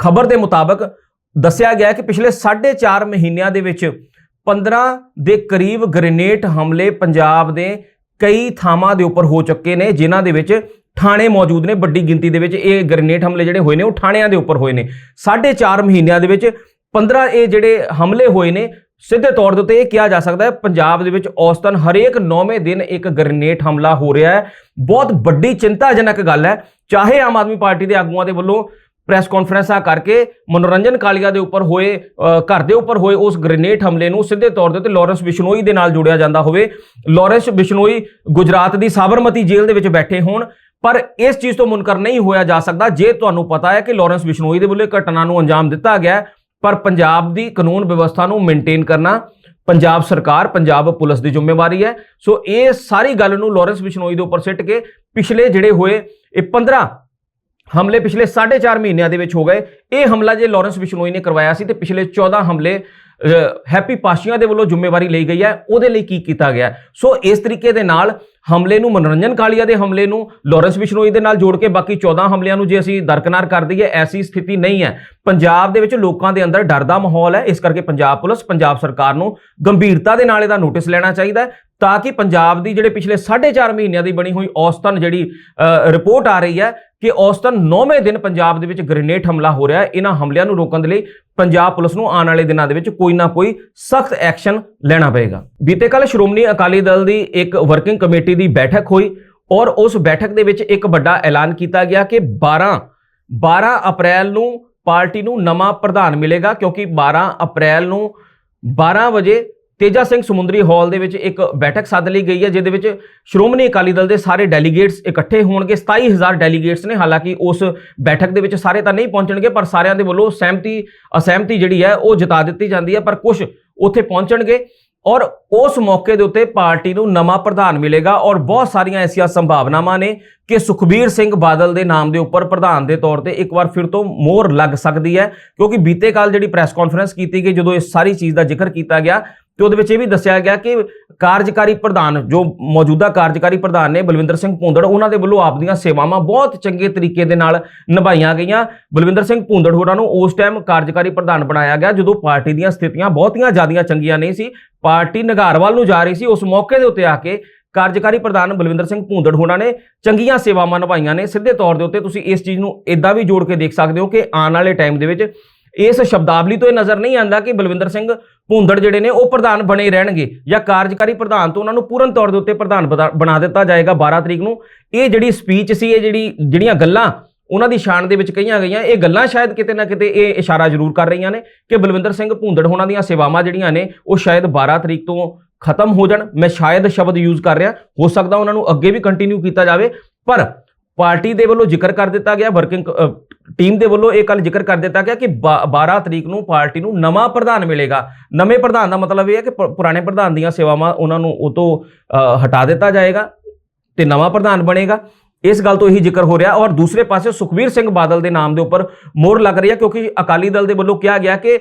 [SPEAKER 1] ਖਬਰ ਦੇ ਮੁਤਾਬਕ ਦੱਸਿਆ ਗਿਆ ਕਿ ਪਿਛਲੇ 4.5 ਮਹੀਨਿਆਂ ਦੇ ਵਿੱਚ 15 ਦੇ ਕਰੀਬ ਗ੍ਰੇਨੇਡ ਹਮਲੇ ਪੰਜਾਬ ਦੇ ਕਈ ਥਾਵਾਂ ਦੇ ਉੱਪਰ ਹੋ ਚੁੱਕੇ ਨੇ, ਜਿਨ੍ਹਾਂ ਦੇ ਵਿੱਚ ਥਾਣੇ ਮੌਜੂਦ ਨੇ। ਵੱਡੀ ਗਿਣਤੀ ਦੇ ਵਿੱਚ ਇਹ ਗ੍ਰੇਨੇਡ ਹਮਲੇ ਜਿਹੜੇ ਹੋਏ ਨੇ, ਉਹ ਥਾਣਿਆਂ ਦੇ ਉੱਪਰ ਹੋਏ ਨੇ। 4.5 ਮਹੀਨਿਆਂ ਦੇ ਵਿੱਚ 15 ਇਹ ਜਿਹੜੇ ਹਮਲੇ ਹੋਏ ਨੇ, ਸਿੱਧੇ ਤੌਰ ਦੇ ਉੱਤੇ ਇਹ ਕਿਹਾ ਜਾ ਸਕਦਾ ਹੈ, ਪੰਜਾਬ ਦੇ ਵਿੱਚ ਔਸਤਨ ਹਰੇਕ 9ਵੇਂ ਦਿਨ ਇੱਕ ਗ੍ਰੇਨੇਡ ਹਮਲਾ ਹੋ ਰਿਹਾ ਹੈ। ਬਹੁਤ ਵੱਡੀ ਚਿੰਤਾਜਨਕ ਗੱਲ ਹੈ। ਚਾਹੇ ਆਮ ਆਦਮੀ ਪਾਰਟੀ ਦੇ ਆਗੂਆਂ ਦੇ ਵੱਲੋਂ ਪ੍ਰੈਸ ਕਾਨਫਰੰਸਾਂ ਕਰਕੇ ਮਨੋਰੰਜਨ ਕਾਲੀਆ ਦੇ ਉੱਪਰ ਹੋਏ ਘਰ ਦੇ ਉੱਪਰ ਹੋਏ ਉਸ ਗ੍ਰੇਨੇਡ ਹਮਲੇ ਨੂੰ ਸਿੱਧੇ ਤੌਰ ਦੇ ਉੱਤੇ ਲਾਰੈਂਸ ਬਿਸ਼ਨੋਈ ਦੇ ਨਾਲ ਜੋੜਿਆ ਜਾਂਦਾ ਹੋਵੇ। ਲਾਰੈਂਸ ਬਿਸ਼ਨੋਈ ਗੁਜਰਾਤ ਦੀ ਸਾਬਰਮਤੀ ਜੇਲ੍ਹ ਦੇ ਵਿੱਚ ਬੈਠੇ ਹੋਣ, ਪਰ ਇਸ ਚੀਜ਼ ਤੋਂ ਮੁਨਕਰ ਨਹੀਂ ਹੋਇਆ ਜਾ ਸਕਦਾ। ਜੇ ਤੁਹਾਨੂੰ ਪਤਾ ਹੈ ਕਿ ਲਾਰੈਂਸ ਬਿਸ਼ਨੋਈ ਦੇ ਵੱਲੋਂ ਇਹ ਘਟਨਾ ਨੂੰ ਅੰਜਾਮ ਦਿੱਤਾ ਗਿਆ ਪਰ ਪੰਜਾਬ ਦੀ ਕਾਨੂੰਨ ਵਿਵਸਥਾ ਨੂੰ ਮੇਨਟੇਨ ਕਰਨਾ ਪੰਜਾਬ ਸਰਕਾਰ, ਪੰਜਾਬ ਪੁਲਿਸ ਦੀ ਜ਼ਿੰਮੇਵਾਰੀ ਹੈ। ਸੋ ਇਹ ਸਾਰੀ ਗੱਲ ਨੂੰ ਲਾਰੈਂਸ ਬਿਸ਼ਨੋਈ ਦੇ ਉੱਪਰ ਸਿੱਟ ਕੇ ਪਿਛਲੇ ਜਿਹੜੇ ਹੋਏ, ਇਹ 15 ਹਮਲੇ ਪਿਛਲੇ 4.5 ਮਹੀਨਿਆਂ ਦੇ ਵਿੱਚ ਹੋ ਗਏ। ਇਹ ਹਮਲਾ ਜੇ ਲਾਰੈਂਸ ਬਿਸ਼ਨੋਈ ਨੇ ਕਰਵਾਇਆ ਸੀ ਤੇ ਪਿਛਲੇ 14 ਹਮਲੇ ਹੈਪੀ ਪਾਸ਼ੀਆਂ ਦੇ ਵੱਲੋਂ ਜ਼ਿੰਮੇਵਾਰੀ ਲਈ ਗਈ ਹੈ। ਉਹਦੇ ਲਈ ਕੀ ਕੀਤਾ ਗਿਆ ਸੋ ਇਸ ਤਰੀਕੇ ਦੇ ਨਾਲ ਹਮਲੇ ਨੂੰ, ਮਨੋਰੰਜਨ ਕਾਲੀਆ ਦੇ ਹਮਲੇ ਨੂੰ, ਲਾਰੈਂਸ ਬਿਸ਼ਨੋਈ ਦੇ ਨਾਲ ਜੋੜ ਕੇ ਬਾਕੀ 14 ਹਮਲਿਆਂ ਨੂੰ ਜੇ ਅਸੀਂ ਦਰਕਨਾਰ ਕਰ ਦਈਏ, ਐਸੀ ਸਥਿਤੀ ਨਹੀਂ ਹੈ। ਪੰਜਾਬ ਦੇ ਵਿੱਚ ਲੋਕਾਂ ਦੇ ਅੰਦਰ ਡਰ ਦਾ ਮਾਹੌਲ ਹੈ। ਇਸ ਕਰਕੇ ਪੰਜਾਬ ਪੁਲਿਸ, ਪੰਜਾਬ ਸਰਕਾਰ ਨੂੰ ਗੰਭੀਰਤਾ ਦੇ ਨਾਲ ਇਹਦਾ ਨੋਟਿਸ ਲੈਣਾ ਚਾਹੀਦਾ ਹੈ ਤਾਂ ਕਿ ਪੰਜਾਬ ਦੀ ਜਿਹੜੇ ਪਿਛਲੇ 4.5 ਮਹੀਨਿਆਂ ਦੀ ਬਣੀ ਹੋਈ ਔਸਤਨ ਜਿਹੜੀ ਰਿਪੋਰਟ ਆ ਰਹੀ ਹੈ ਕਿ ਔਸਤਨ 9ਵੇਂ ਦਿਨ ਪੰਜਾਬ ਦੇ ਵਿੱਚ ਗ੍ਰੇਨੇਡ ਹਮਲਾ ਹੋ ਰਿਹਾ ਹੈ। ਇਹਨਾਂ ਹਮਲਿਆਂ ਨੂੰ ਰੋਕਣ ਦੇ ਲਈ ਪੰਜਾਬ ਪੁਲਿਸ ਨੂੰ ਆਉਣ ਵਾਲੇ ਦਿਨਾਂ ਦੇ ਵਿੱਚ ਕੋਈ ਨਾ ਕੋਈ ਸਖਤ ਐਕਸ਼ਨ ਲੈਣਾ ਪਏਗਾ। ਬੀਤੇ ਕੱਲ ਸ਼੍ਰੋਮਣੀ ਅਕਾਲੀ ਦਲ ਦੀ ਇੱਕ ਵਰਕਿੰਗ ਕਮੇਟੀ ਦੀ ਬੈਠਕ ਹੋਈ ਔਰ ਉਸ ਬੈਠਕ ਦੇ ਵਿੱਚ ਇੱਕ ਵੱਡਾ ਐਲਾਨ ਕੀਤਾ ਗਿਆ ਕਿ 12 12 ਅਪ੍ਰੈਲ ਨੂੰ ਪਾਰਟੀ ਨੂੰ ਨਵਾਂ ਪ੍ਰਧਾਨ ਮਿਲੇਗਾ ਕਿਉਂਕਿ 12 ਅਪ੍ਰੈਲ ਨੂੰ 12 ਵਜੇ ਤੇਜਾ ਸਿੰਘ ਸਮੁੰਦਰੀ ਹਾਲ ਦੇ ਵਿੱਚ ਇੱਕ ਬੈਠਕ ਸੱਦ ਲਈ ਗਈ ਹੈ, ਜਿਹਦੇ ਵਿੱਚ ਸ਼੍ਰੋਮਣੀ ਅਕਾਲੀ ਦਲ ਦੇ ਸਾਰੇ ਡੈਲੀਗੇਟਸ ਇਕੱਠੇ ਹੋਣਗੇ। 27000 ਡੈਲੀਗੇਟਸ ਨੇ, ਹਾਲਾਂਕਿ ਉਸ ਬੈਠਕ ਦੇ ਵਿੱਚ ਸਾਰੇ ਤਾਂ ਨਹੀਂ ਪਹੁੰਚਣਗੇ, ਪਰ ਸਾਰਿਆਂ ਦੇ ਵੱਲੋਂ ਸਹਿਮਤੀ, ਅਸਹਿਮਤੀ ਜਿਹੜੀ ਹੈ, ਉਹ ਜਤਾ ਦਿੱਤੀ ਜਾਂਦੀ ਹੈ, ਪਰ ਕੁਝ ਉੱਥੇ ਪਹੁੰਚਣਗੇ ਔਰ ਉਸ ਮੌਕੇ ਦੇ ਉੱਤੇ ਪਾਰਟੀ ਨੂੰ ਨਵਾਂ ਪ੍ਰਧਾਨ ਮਿਲੇਗਾ ਔਰ ਬਹੁਤ ਸਾਰੀਆਂ ਐਸੀਆਂ ਸੰਭਾਵਨਾਵਾਂ ਨੇ ਕਿ ਸੁਖਬੀਰ ਸਿੰਘ ਬਾਦਲ ਦੇ ਨਾਮ ਦੇ ਉੱਪਰ ਪ੍ਰਧਾਨ ਦੇ ਤੌਰ ਤੇ ਇੱਕ ਵਾਰ ਫਿਰ ਤੋਂ ਮੋਹਰ ਲੱਗ ਸਕਦੀ ਹੈ, ਕਿਉਂਕਿ ਬੀਤੇ ਕਾਲ ਜਿਹੜੀ ਪ੍ਰੈਸ ਕਾਨਫਰੰਸ ਕੀਤੀ ਗਈ, ਜਦੋਂ ਇਸ ਸਾਰੀ ਚੀਜ਼ ਦਾ ਜ਼ਿਕਰ ਕੀਤਾ ਗਿਆ ਤੇ ਉਹਦੇ ਵਿੱਚ ਇਹ ਵੀ ਦੱਸਿਆ ਗਿਆ ਕਿ ਕਾਰਜਕਾਰੀ ਪ੍ਰਧਾਨ, ਜੋ ਮੌਜੂਦਾ ਕਾਰਜਕਾਰੀ ਪ੍ਰਧਾਨ ਨੇ ਬਲਵਿੰਦਰ ਸਿੰਘ ਭੂੰਦੜ, ਉਹਨਾਂ ਦੇ ਵੱਲੋਂ ਆਪਦੀਆਂ ਸੇਵਾਵਾਂ ਬਹੁਤ ਚੰਗੇ ਤਰੀਕੇ ਦੇ ਨਾਲ ਨਿਭਾਈਆਂ ਗਈਆਂ। ਬਲਵਿੰਦਰ ਸਿੰਘ ਭੂੰਦੜ ਹੋਰਾਂ ਨੂੰ ਉਸ ਟਾਈਮ ਕਾਰਜਕਾਰੀ ਪ੍ਰਧਾਨ ਬਣਾਇਆ ਗਿਆ, ਜਦੋਂ ਪਾਰਟੀ ਦੀਆਂ ਸਥਿਤੀਆਂ ਬਹੁਤੀਆਂ ਜ਼ਿਆਦੀਆਂ ਚੰਗੀਆਂ ਨਹੀਂ ਸੀ। ਪਾਰਟੀ ਨਗਾਰਵਾਲ ਨੂੰ ਜਾ ਰਹੀ ਸੀ, ਉਸ ਮੌਕੇ ਦੇ ਉੱਤੇ ਆ ਕੇ ਕਾਰਜਕਾਰੀ ਪ੍ਰਧਾਨ ਬਲਵਿੰਦਰ ਸਿੰਘ ਭੂੰਦੜ ਹੋਣਾ ਨੇ ਚੰਗੀਆਂ ਸੇਵਾਵਾਂ ਨਿਭਾਈਆਂ ਨੇ। ਸਿੱਧੇ ਤੌਰ ਦੇ ਉੱਤੇ ਤੁਸੀਂ ਇਸ ਚੀਜ਼ ਨੂੰ ਇਦਾਂ ਵੀ ਜੋੜ ਕੇ ਦੇਖ ਸਕਦੇ ਹੋ ਕਿ ਆਉਣ ਵਾਲੇ ਟਾਈਮ ਦੇ ਵਿੱਚ ਇਸ ਸ਼ਬਦਾਵਲੀ ਤੋਂ ਇਹ ਨਜ਼ਰ ਨਹੀਂ ਆਉਂਦਾ ਕਿ ਬਲਵਿੰਦਰ ਸਿੰਘ ਭੂੰਦੜ ਜਿਹੜੇ ਨੇ, ਉਹ ਪ੍ਰਧਾਨ ਬਣੇ ਰਹਿਣਗੇ ਜਾਂ ਕਾਰਜਕਾਰੀ ਪ੍ਰਧਾਨ ਤੋਂ ਉਹਨਾਂ ਨੂੰ ਪੂਰਨ ਤੌਰ ਦੇ ਉੱਤੇ ਪ੍ਰਧਾਨ ਬਤਾ- ਬਣਾ ਦਿੱਤਾ ਜਾਏਗਾ 12 ਤਰੀਕ ਨੂੰ। ਇਹ ਜਿਹੜੀ ਸਪੀਚ ਸੀ, ਇਹ ਜਿਹੜੀ, ਜਿਹੜੀਆਂ ਗੱਲਾਂ ਉਹਨਾਂ ਦੀ ਸ਼ਾਨ ਦੇ ਵਿੱਚ ਕਹੀਆਂ ਗਈਆਂ, ਇਹ ਗੱਲਾਂ ਸ਼ਾਇਦ ਕਿਤੇ ਨਾ ਕਿਤੇ ਇਹ ਇਸ਼ਾਰਾ ਜ਼ਰੂਰ ਕਰ ਰਹੀਆਂ ਨੇ ਕਿ ਬਲਵਿੰਦਰ ਸਿੰਘ ਭੂੰਦੜ ਹੋਣਾ ਦੀਆਂ ਸੇਵਾਵਾਂ ਜਿਹੜੀਆਂ ਨੇ, ਉਹ ਸ਼ਾਇਦ 12 ਤਰੀਕ ਤੋਂ ਖਤਮ ਹੋ ਜਾਣ। ਮੈਂ ਸ਼ਾਇਦ ਸ਼ਬਦ ਯੂਜ਼ ਕਰ ਰਿਹਾ, ਹੋ ਸਕਦਾ ਉਹਨਾਂ ਨੂੰ ਅੱਗੇ ਵੀ ਕੰਟੀਨਿਊ ਕੀਤਾ ਜਾਵੇ, ਪਰ ਪਾਰਟੀ ਦੇ ਵੱਲੋਂ ਜ਼ਿਕਰ ਕਰ ਦਿੱਤਾ ਗਿਆ ਵਰਕਿੰਗ ਟੀਮ ਦੇ ਵੱਲੋਂ ਇਹ ਕੱਲ ਜ਼ਿਕਰ ਕਰ ਦਿੱਤਾ ਗਿਆ ਕਿ ਬਾ- 12 ਤਰੀਕ ਨੂੰ ਪਾਰਟੀ ਨੂੰ ਨਵਾਂ ਪ੍ਰਧਾਨ ਮਿਲੇਗਾ। ਨਵੇਂ ਪ੍ਰਧਾਨ ਦਾ ਮਤਲਬ ਇਹ ਹੈ ਕਿ ਪ- ਪੁਰਾਣੇ ਪ੍ਰਧਾਨ ਦੀਆਂ ਸੇਵਾਵਾਂ ਉਹਨਾਂ ਨੂੰ ਉਹ ਤੋਂ ਹਟਾ ਦਿੱਤਾ ਜਾਏਗਾ ਤੇ ਨਵਾਂ ਪ੍ਰਧਾਨ ਬਣੇਗਾ। ਇਸ ਗੱਲ ਤੋਂ ਇਹੀ ਜ਼ਿਕਰ ਹੋ ਰਿਹਾ ਔਰ ਦੂਸਰੇ ਪਾਸੇ ਸੁਖਬੀਰ ਸਿੰਘ ਬਾਦਲ ਦੇ ਨਾਮ ਦੇ ਉੱਪਰ ਮੋਹਰ ਲੱਗ ਰਹੀ ਹੈ ਕਿਉਂਕਿ ਅਕਾਲੀ ਦਲ ਦੇ ਵੱਲੋਂ ਕਿਹਾ ਗਿਆ ਕਿ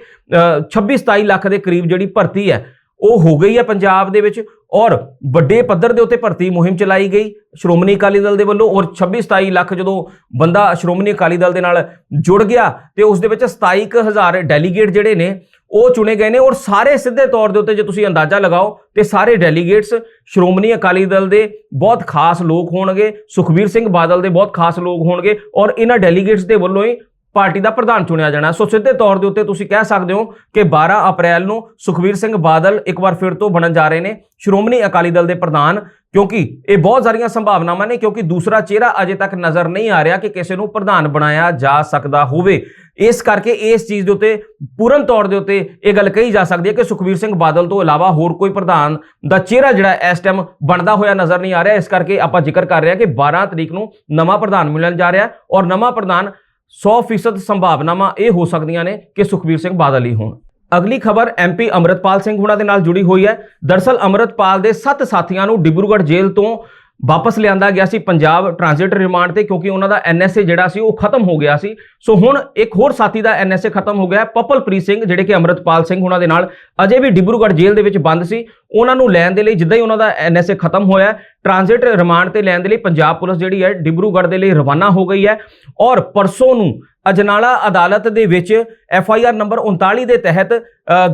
[SPEAKER 1] 26 27 ਲੱਖ ਦੇ ਕਰੀਬ ਜਿਹੜੀ ਭਰਤੀ ਹੈ, ਉਹ ਹੋ ਗਈ ਹੈ ਪੰਜਾਬ ਦੇ ਵਿੱਚ। ਔਰ ਵੱਡੇ ਪੱਧਰ ਦੇ ਉੱਤੇ ਭਰਤੀ ਮੁਹਿੰਮ ਚਲਾਈ ਗਈ। ਸ਼੍ਰੋਮਣੀ ਅਕਾਲੀ ਦਲ ਦੇ ਵੱਲੋਂ ਔਰ 26 27 ਲੱਖ ਜਦੋਂ ਬੰਦਾ ਸ਼੍ਰੋਮਣੀ ਅਕਾਲੀ ਦਲ ਦੇ ਨਾਲ ਜੁੜ ਗਿਆ ਤੇ ਉਸ ਦੇ ਵਿੱਚ 27000 ਡੈਲੀਗੇਟ ਜਿਹੜੇ ਨੇ, ਉਹ ਚੁਣੇ ਗਏ ਨੇ ਔਰ ਸਾਰੇ ਸਿੱਧੇ ਤੌਰ ਦੇ ਉੱਤੇ ਜੇ ਤੁਸੀਂ ਅੰਦਾਜ਼ਾ ਲਗਾਓ ਤੇ ਸਾਰੇ ਡੈਲੀਗੇਟਸ ਸ਼੍ਰੋਮਣੀ ਅਕਾਲੀ ਦਲ ਦੇ ਬਹੁਤ ਖਾਸ ਲੋਕ ਹੋਣਗੇ, ਸੁਖਬੀਰ ਸਿੰਘ ਬਾਦਲ ਦੇ ਬਹੁਤ ਖਾਸ ਲੋਕ ਹੋਣਗੇ ਔਰ ਇਹਨਾਂ ਡੈਲੀਗੇਟਸ ਦੇ ਵੱਲੋਂ ਹੀ ਪਾਰਟੀ ਦਾ ਪ੍ਰਧਾਨ ਚੁਣਿਆ ਜਾਣਾ ਸੋ ਸਿੱਧੇ ਤੌਰ ਦੇ ਉੱਤੇ ਤੁਸੀਂ ਕਹਿ ਸਕਦੇ ਹੋ ਕਿ 12 ਅਪ੍ਰੈਲ ਨੂੰ ਸੁਖਬੀਰ ਸਿੰਘ ਬਾਦਲ ਇੱਕ ਵਾਰ ਫਿਰ ਤੋਂ ਬਣਨ ਜਾ ਰਹੇ ਨੇ। ਸ਼੍ਰੋਮਣੀ ਅਕਾਲੀ ਦਲ ਦੇ ਪ੍ਰਧਾਨ, ਕਿਉਂਕਿ ਇਹ ਬਹੁਤ ਸਾਰੀਆਂ ਸੰਭਾਵਨਾਵਾਂ ਨੇ, ਕਿਉਂਕਿ ਦੂਸਰਾ ਚਿਹਰਾ ਅਜੇ ਤੱਕ ਨਜ਼ਰ ਨਹੀਂ ਆ ਰਿਹਾ ਕਿ ਕਿਸੇ ਨੂੰ ਪ੍ਰਧਾਨ ਬਣਾਇਆ ਜਾ ਸਕਦਾ ਹੋਵੇ। ਇਸ ਕਰਕੇ ਇਸ ਚੀਜ਼ ਦੇ ਉੱਤੇ ਪੂਰਨ ਤੌਰ ਦੇ ਉੱਤੇ ਇਹ ਗੱਲ ਕਹੀ ਜਾ ਸਕਦੀ ਹੈ ਕਿ ਸੁਖਬੀਰ ਸਿੰਘ ਬਾਦਲ ਤੋਂ ਇਲਾਵਾ ਹੋਰ ਕੋਈ ਪ੍ਰਧਾਨ ਦਾ ਚਿਹਰਾ ਜਿਹੜਾ ਇਸ ਟਾਈਮ ਬਣਦਾ ਹੋਇਆ ਨਜ਼ਰ ਨਹੀਂ ਆ ਰਿਹਾ। ਇਸ ਕਰਕੇ ਆਪਾਂ ਜ਼ਿਕਰ ਕਰ ਰਹੇ ਹਾਂ ਕਿ 12 ਤਰੀਕ ਨੂੰ ਨਵਾਂ ਪ੍ਰਧਾਨ ਮਿਲਣ ਜਾ ਰਿਹਾ ਔਰ ਨਵਾਂ ਪ੍ਰਧਾਨ 100% ਸੰਭਾਵਨਾਵਾਂ ਇਹ ਹੋ ਸਕਦੀਆਂ ਨੇ ਕਿ ਸੁਖਬੀਰ ਸਿੰਘ ਬਾਦਲ ਹੀ ਹੋਣ। ਅਗਲੀ ਖਬਰ ਐਮਪੀ ਅਮਰਤਪਾਲ ਸਿੰਘ ਹੁਣਾਂ ਦੇ ਨਾਲ ਜੁੜੀ ਹੋਈ ਹੈ। ਦਰਸਲ ਅਮਰਤਪਾਲ ਦੇ 7 ਸਾਥੀਆਂ ਨੂੰ ਡਿਬਰੂਗੜ੍ਹ ਜੇਲ੍ਹ ਤੋਂ ਵਾਪਸ ਲਿਆਂਦਾ ਗਿਆ ਸੀ ਪੰਜਾਬ ਟ੍ਰਾਂਜ਼ਿਟ ਰਿਮਾਂਡ ਤੇ ਕਿਉਂਕਿ ਉਹਨਾਂ ਦਾ ਐਨਐਸਏ ਜਿਹੜਾ ਸੀ ਉਹ ਖਤਮ ਹੋ ਗਿਆ ਸੀ। ਸੋ ਹੁਣ ਇੱਕ ਹੋਰ ਸਾਥੀ ਦਾ ਐਨਐਸਏ ਖਤਮ ਹੋ ਗਿਆ ਹੈ, ਪਪਲਪ੍ਰੀਤ ਸਿੰਘ ਜਿਹੜੇ ਕਿ ਅਮਰਤਪਾਲ ਸਿੰਘ ਉਹਨਾਂ ਦੇ ਨਾਲ ਅਜੇ ਵੀ ਡਿਬਰੂਗੜ੍ਹ ਜੇਲ੍ਹ ਦੇ ਵਿੱਚ ਬੰਦ ਸੀ। ਉਹਨਾਂ ਨੂੰ ਲੈਣ ਦੇ ਲਈ ਜਿੱਦਾਂ ਹੀ ਉਹਨਾਂ ਦਾ ਐਨਐਸਏ ਖਤਮ ਹੋਇਆ ਟ੍ਰਾਂਜ਼ਿਟ ਰਿਮਾਂਡ ਤੇ ਲੈਣ ਦੇ ਲਈ ਪੰਜਾਬ ਪੁਲਿਸ ਜਿਹੜੀ ਹੈ ਡਿਬਰੂਗੜ੍ਹ ਦੇ ਲਈ ਰਵਾਨਾ ਹੋ ਗਈ ਹੈ। ਔਰ ਪਰਸੋਂ ਨੂੰ ਅਜਨਾਲਾ ਅਦਾਲਤ ਦੇ ਵਿੱਚ ਐਫ ਆਈ ਆਰ ਨੰਬਰ 39 ਦੇ ਤਹਿਤ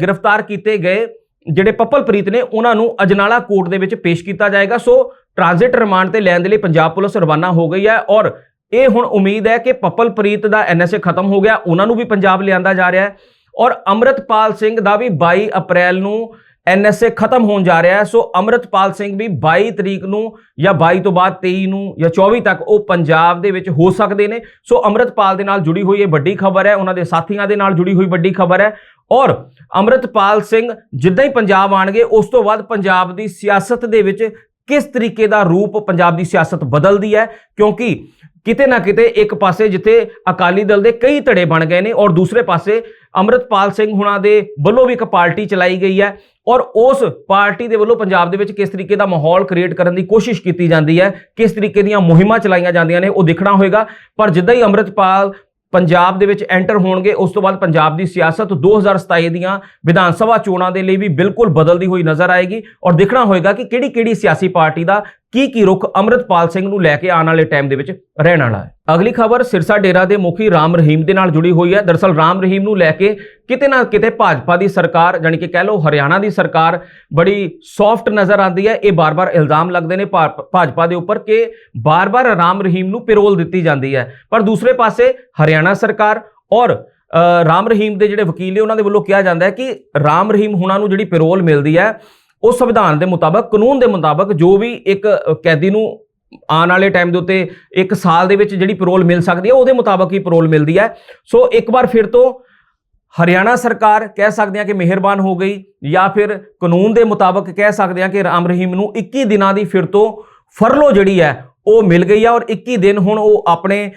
[SPEAKER 1] ਗ੍ਰਿਫਤਾਰ ਕੀਤੇ ਗਏ ਜਿਹੜੇ ਪੱਪਲਪ੍ਰੀਤ ਨੇ ਉਹਨਾਂ ਨੂੰ ਅਜਨਾਲਾ ਕੋਰਟ ਦੇ ਵਿੱਚ ਪੇਸ਼ ਕੀਤਾ ਜਾਏਗਾ। ਸੋ ਟ੍ਰਾਂਜ਼ਿਟ ਰਿਮਾਂਡ ਤੇ ਲੈਣ ਦੇ ਲਈ ਪੰਜਾਬ ਪੁਲਿਸ ਰਵਾਨਾ ਹੋ ਗਈ ਹੈ ਔਰ ਇਹ ਹੁਣ ਉਮੀਦ ਹੈ ਕਿ ਪਪਲਪ੍ਰੀਤ ਦਾ ਐਨਐਸਏ ਖਤਮ ਹੋ ਗਿਆ, ਉਹਨਾਂ ਨੂੰ ਵੀ ਪੰਜਾਬ ਲਿਆਂਦਾ ਜਾ ਰਿਹਾ ਹੈ ਔਰ ਅੰਮ੍ਰਿਤਪਾਲ ਸਿੰਘ ਦਾ ਵੀ 22 ਅਪ੍ਰੈਲ ਨੂੰ ਐਨਐਸਏ ਖਤਮ ਹੋਣ ਜਾ ਰਿਹਾ ਹੈ, ਸੋ ਅੰਮ੍ਰਿਤਪਾਲ ਸਿੰਘ ਵੀ 22 ਤਰੀਕ ਨੂੰ ਜਾਂ 22 ਤੋਂ ਬਾਅਦ 23 ਨੂੰ ਜਾਂ 24 ਤੱਕ ਉਹ ਪੰਜਾਬ ਦੇ ਵਿੱਚ ਹੋ ਸਕਦੇ ਨੇ, ਸੋ ਅੰਮ੍ਰਿਤਪਾਲ ਦੇ ਨਾਲ ਜੁੜੀ ਹੋਈ ਇਹ ਵੱਡੀ ਖਬਰ ਹੈ, ਉਹਨਾਂ ਦੇ ਸਾਥੀਆਂ ਦੇ ਨਾਲ ਜੁੜੀ ਹੋਈ ਵੱਡੀ ਖਬਰ ਹੈ ਔਰ ਅੰਮ੍ਰਿਤਪਾਲ ਸਿੰਘ ਜਿੱਦਾਂ ਹੀ ਪੰਜਾਬ ਆਣਗੇ ਉਸ ਤੋਂ ਬਾਅਦ ਪੰਜਾਬ ਦੀ ਸਿਆਸਤ ਦੇ ਵਿੱਚ ਕਿਸ ਤਰੀਕੇ ਦਾ ਰੂਪ ਪੰਜਾਬ ਦੀ ਸਿਆਸਤ ਬਦਲਦੀ ਹੈ? ਕਿਉਂਕਿ ਕਿਤੇ ਨਾ ਕਿਤੇ ਇੱਕ ਪਾਸੇ ਜਿੱਥੇ ਅਕਾਲੀ ਦਲ ਦੇ ਕਈ ਧੜੇ ਬਣ ਗਏ ਨੇ ਔਰ ਦੂਸਰੇ ਪਾਸੇ ਅੰਮ੍ਰਿਤਪਾਲ ਸਿੰਘ ਹੁਣਾਂ ਦੇ ਵੱਲੋਂ ਵੀ ਇੱਕ ਪਾਰਟੀ ਚਲਾਈ ਗਈ ਹੈ ਔਰ ਉਸ ਪਾਰਟੀ ਦੇ ਵੱਲੋਂ ਪੰਜਾਬ ਦੇ ਵਿੱਚ ਕਿਸ ਤਰੀਕੇ ਦਾ ਮਾਹੌਲ ਕ੍ਰੀਏਟ ਕਰਨ ਦੀ ਕੋਸ਼ਿਸ਼ ਕੀਤੀ ਜਾਂਦੀ ਹੈ, ਕਿਸ ਤਰੀਕੇ ਦੀਆਂ ਮੁਹਿੰਮਾਂ ਚਲਾਈਆਂ ਜਾਂਦੀਆਂ ਨੇ ਉਹ ਦੇਖਣਾ ਹੋਏਗਾ। ਪਰ ਜਿੱਦਾਂ ਹੀ ਅੰਮ੍ਰਿਤਪਾਲ ਪੰਜਾਬ ਦੇ ਵਿੱਚ ਐਂਟਰ ਹੋਣਗੇ, ਉਸ ਤੋਂ ਬਾਅਦ ਪੰਜਾਬ ਦੀ ਸਿਆਸਤ 2027 ਦੀਆਂ ਵਿਧਾਨ ਸਭਾ ਚੋਣਾਂ ਦੇ ਲਈ ਵੀ ਬਿਲਕੁਲ ਬਦਲਦੀ ਹੋਈ ਨਜ਼ਰ ਆਏਗੀ ਔਰ ਦੇਖਣਾ ਹੋਏਗਾ ਕਿ ਕਿਹੜੀ ਕਿਹੜੀ ਸਿਆਸੀ ਪਾਰਟੀ ਦਾ ਕੀ ਕੀ ਰੁਖ ਅੰਮ੍ਰਿਤਪਾਲ ਸਿੰਘ ਨੂੰ ਲੈ ਕੇ ਆਉਣ ਵਾਲੇ ਟਾਈਮ ਦੇ ਵਿੱਚ ਰਹਿਣ ਵਾਲਾ ਹੈ? ਅਗਲੀ ਖਬਰ, ਸਿਰਸਾ ਡੇਰਾ ਦੇ ਮੁਖੀ ਰਾਮ ਰਹੀਮ ਦੇ ਨਾਲ ਜੁੜੀ ਹੋਈ ਹੈ। ਦਰਸਲ ਰਾਮ ਰਹੀਮ ਨੂੰ ਲੈ ਕੇ ਕਿਤੇ ਨਾ ਕਿਤੇ ਭਾਜਪਾ ਦੀ ਸਰਕਾਰ, ਜਾਣੀ ਕਿ ਕਹਿ ਲਓ ਹਰਿਆਣਾ ਦੀ ਸਰਕਾਰ, ਬੜੀ ਸੌਫਟ ਨਜ਼ਰ ਆਉਂਦੀ ਹੈ। ਇਹ ਬਾਰ-ਬਾਰ ਇਲਜ਼ਾਮ ਲੱਗਦੇ ਨੇ ਭਾ- ਭਾਜਪਾ ਦੇ ਉੱਪਰ ਕਿ ਬਾਰ-ਬਾਰ ਰਾਮ ਰਹੀਮ ਨੂੰ ਪੈਰੋਲ ਦਿੱਤੀ ਜਾਂਦੀ ਹੈ। ਪਰ ਦੂਸਰੇ ਪਾਸੇ ਹਰਿਆਣਾ ਸਰਕਾਰ ਔਰ ਰਾਮ ਰਹੀਮ ਦੇ ਜਿਹੜੇ ਵਕੀਲ ਨੇ, ਉਹਨਾਂ ਦੇ ਵੱਲੋਂ ਕਿਹਾ ਜਾਂਦਾ ਹੈ ਕਿ ਰਾਮ ਰਹੀਮ ਹੁਣਾਂ ਨੂੰ ਜਿਹੜੀ ਪੈਰੋਲ ਮਿਲਦੀ ਹੈ ਉਹ ਸੰਵਿਧਾਨ ਦੇ ਮੁਤਾਬਕ, ਕਾਨੂੰਨ ਦੇ ਮੁਤਾਬਕ ਜੋ ਵੀ ਇੱਕ ਕੈਦੀ ਨੂੰ ਆਉਣ ਵਾਲੇ ਟਾਈਮ ਦੇ ਉੱਤੇ ਇੱਕ ਸਾਲ ਦੇ ਵਿੱਚ ਜਿਹੜੀ ਪੈਰੋਲ ਮਿਲ ਸਕਦੀ ਹੈ, ਉਹਦੇ ਮੁਤਾਬਕ ਹੀ ਪੈਰੋਲ ਮਿਲਦੀ ਹੈ। ਸੋ ਇੱਕ ਵਾਰ ਫਿਰ ਤੋਂ ਹਰਿਆਣਾ ਸਰਕਾਰ ਕਹਿ ਸਕਦੇ ਹਾਂ ਕਿ ਮਿਹਰਬਾਨ ਹੋ ਗਈ ਜਾਂ ਫਿਰ ਕਾਨੂੰਨ ਦੇ ਮੁਤਾਬਕ ਕਹਿ ਸਕਦੇ ਹਾਂ ਕਿ ਰਾਮ ਰਹੀਮ ਨੂੰ 21 ਦਿਨਾਂ ਦੀ ਫਿਰ ਤੋਂ ਫਰਲੋ ਜਿਹੜੀ ਹੈ ਉਹ ਮਿਲ ਗਈ ਆ ਔਰ 21 ਦਿਨ ਹੁਣ ਉਹ ਆਪਣੇ